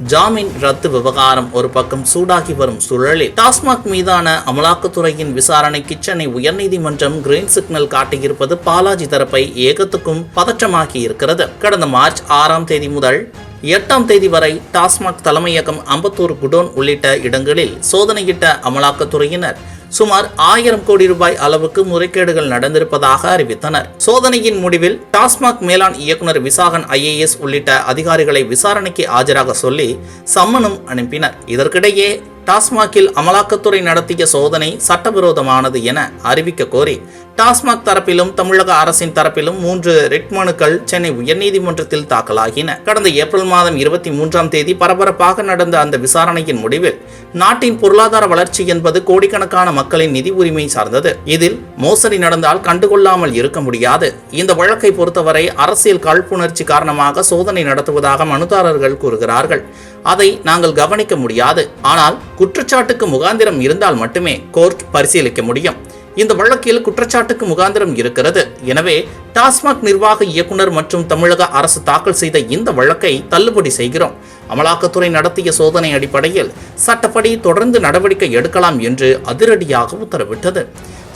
ஜாமீன் ரத்து விவகாரம் ஒரு பக்கம் சூடாகி வரும் சூழலில் டாஸ்மாக் மீதான அமலாக்கத்துறையின் விசாரணைக்கு சென்னை உயர்நீதிமன்றம் கிரீன் சிக்னல் காட்டியிருப்பது பாலாஜி தரப்பை ஏகத்துக்கும் பதற்றமாக்கி இருக்கிறது கடந்த மார்ச் ஆறாம் தேதி முதல் எட்டாம் தேதி வரை டாஸ்மாக் தலைமையகம் அம்பத்தூர் குடோன் உள்ளிட்ட இடங்களில் சோதனையிட்ட அமலாக்கத்துறையினர் சுமார் ஆயிரம் கோடி ரூபாய் அளவுக்கு முறைகேடுகள் நடந்திருப்பதாக அறிவித்தனர். சோதனையின் முடிவில் டாஸ்மாக் மேலாண் இயக்குனர் விசாகன் ஐஏஎஸ் உள்ளிட்ட அதிகாரிகளை விசாரணைக்கு ஆஜராக சொல்லி சம்மனும் அனுப்பினர். இதற்கிடையே டாஸ்மாகில் அமலாக்கத்துறை நடத்திய சோதனை சட்டவிரோதமானது என அறிவிக்க கோரி டாஸ்மாக் தரப்பிலும் தமிழக அரசின் தரப்பிலும் மூன்று ரிட் மனுக்கள் சென்னை உயர்நீதிமன்றத்தில் தாக்கலாகின. கடந்த ஏப்ரல் மாதம் இருபத்தி மூன்றாம் தேதி பரபரப்பாக நடந்த அந்த விசாரணையின் முடிவில் நாட்டின் பொருளாதார வளர்ச்சி என்பது கோடிக்கணக்கான மக்களின் நிதி உரிமை சார்ந்தது. இதில் மோசடி நடந்தால் கண்டுகொள்ளாமல் இருக்க முடியாது. இந்த வழக்கை பொறுத்தவரை அரசியல் காழ்ப்புணர்ச்சி காரணமாக சோதனை நடத்துவதாக மனுதாரர்கள் கூறுகிறார்கள். அதை நாங்கள் கவனிக்க முடியாது. ஆனால் குற்றச்சாட்டுக்கு முகாந்திரம் இருந்தால் மட்டுமே கோர்ட் பரிசீலிக்க முடியும். இந்த வழக்கில் குற்றச்சாட்டுக்கு முகாந்திரம் இருக்கிறது. எனவே டாஸ்மாக் நிர்வாக இயக்குனர் மற்றும் தமிழக அரசு தாக்கல் செய்த இந்த வழக்கை தள்ளுபடி செய்கிறோம். அமலாக்கத்துறை நடத்திய சோதனை அடிப்படையில் சட்டப்படி தொடர்ந்து நடவடிக்கை எடுக்கலாம் என்று அதிரடியாக உத்தரவிட்டது.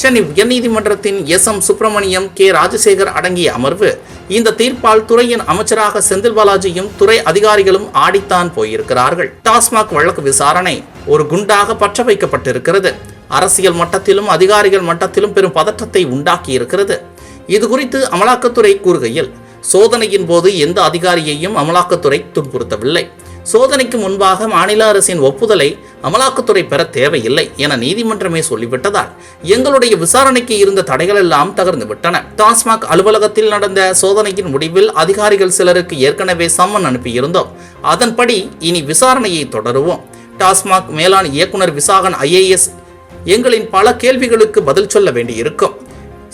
சென்னை உயர்நீதிமன்றத்தின் S M Subramaniam K Rajasekar அடங்கிய அமர்வு இந்த தீர்ப்பால் துறையின் அமைச்சராக செந்தில் பாலாஜியும் துறை அதிகாரிகளும் ஆடித்தான் போயிருக்கிறார்கள். டாஸ்மாக் வழக்கு விசாரணை ஒரு குண்டாக பற்ற வைக்கப்பட்டிருக்கிறது அரசியல் மட்டத்திலும் அதிகாரிகள் மட்டத்திலும் பெரும் பதற்றத்தை உண்டாக்கி இருக்கிறது இது குறித்து அமலாக்கத்துறை கூறுகையில் சோதனையின் போது எந்த அதிகாரியையும் அமலாக்கத்துறை துன்புறுத்தவில்லை. சோதனைக்கு முன்பாக மாநில அரசின் ஒப்புதலை அமலாக்கத்துறை பெற தேவையில்லை என நீதிமன்றமே சொல்லிவிட்டதால் எங்களுடைய விசாரணைக்கு இருந்த தடைகள் எல்லாம் தகர்ந்து விட்டன. டாஸ்மாக் அலுவலகத்தில் நடந்த சோதனையின் முடிவில் அதிகாரிகள் சிலருக்கு ஏற்கனவே சம்மன் அனுப்பியிருந்தோம். அதன்படி இனி விசாரணையை தொடருவோம். டாஸ்மாக் மேலாண் இயக்குனர் விசாகன் ஐஏஎஸ் எங்களின் பல கேள்விகளுக்கு பதில் சொல்ல வேண்டியிருக்கும்.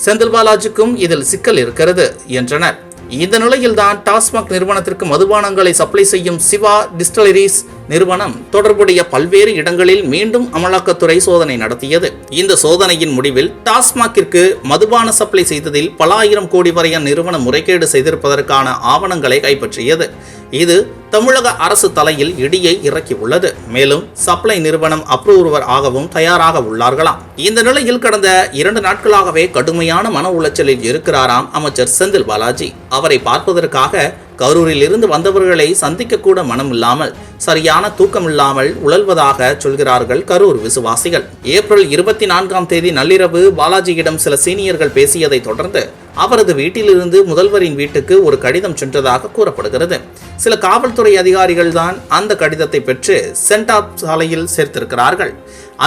செந்தில் பாலாஜிக்கும் இதில் சிக்கல் இருக்கிறது என்றனர். இந்த நிலையில்தான் டாஸ்மாக் நிறுவனத்திற்கு மதுபானங்களை சப்ளை செய்யும் சிவா டிஸ்டலரிஸ் நிறுவனம் தொடர்புடைய பல்வேறு இடங்களில் மீண்டும் அமலாக்கத்துறை சோதனை நடத்தியது. இந்த சோதனையின் முடிவில் டாஸ்மாக்கிற்கு மதுபான சப்ளை செய்ததில் பல ஆயிரம் கோடி வரை நிறுவனம் முறைகேடு செய்திருப்பதற்கான ஆவணங்களை கைப்பற்றியது. இது தமிழக அரசு தலையில் இடியை இறக்கி உள்ளது மேலும் சப்ளை நிறுவனம் அப்ரூவர் ஆகவும் தயாராக உள்ளார்களாம். இந்த நிலையில் கடந்த இரண்டு நாட்களாகவே கடுமையான மன உளைச்சலில் இருக்கிறாராம் அமைச்சர் செந்தில் பாலாஜி. அவரை பார்ப்பதற்காக கரூரில் இருந்து வந்தவர்களை சந்திக்க கூட மனம் இல்லாமல் சரியான தூக்கம் இல்லாமல் உழல்வதாக சொல்கிறார்கள் கரூர் விசுவாசிகள். ஏப்ரல் இருபத்தி நான்காம் தேதி நள்ளிரவு பாலாஜியிடம் சில சீனியர்கள் பேசியதை தொடர்ந்து அவரது வீட்டிலிருந்து முதல்வரின் வீட்டுக்கு ஒரு கடிதம் சென்றதாக கூறப்படுகிறது. சில காவல்துறை அதிகாரிகள் தான் அந்த கடிதத்தை பெற்று சென்டாப் சாலையில் சேர்த்திருக்கிறார்கள்.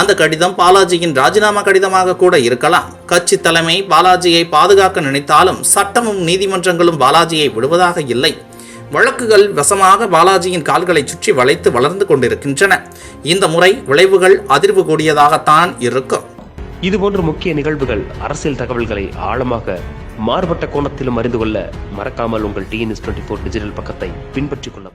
அந்த கடிதம் பாலாஜியின் ராஜினாமா கடிதமாக கூட இருக்கலாம். கட்சி தலைமை பாலாஜியை பாதுகாக்க நினைத்தாலும் சட்டமும் நீதிமன்றங்களும் பாலாஜியை விடுவதாக இல்லை. வழக்குகள் வசமாக பாலாஜியின் கால்களை சுற்றி வளைத்து வளர்ந்து கொண்டிருக்கின்றன. இந்த முறை விளைவுகள் அதிர்வு கூடியதாகத்தான் இருக்கும். இதுபோன்ற முக்கிய நிகழ்வுகள் அரசியல் தகவல்களை ஆழமாக மாறுபட்ட கோணத்திலும் அறிந்து கொள்ள மறக்காமல் உங்கள் டிஎன்எஸ் டுவெண்ட்டி ஃபோர் டிஜிட்டல் பக்கத்தை பின்பற்றிக் கொள்ளவும்.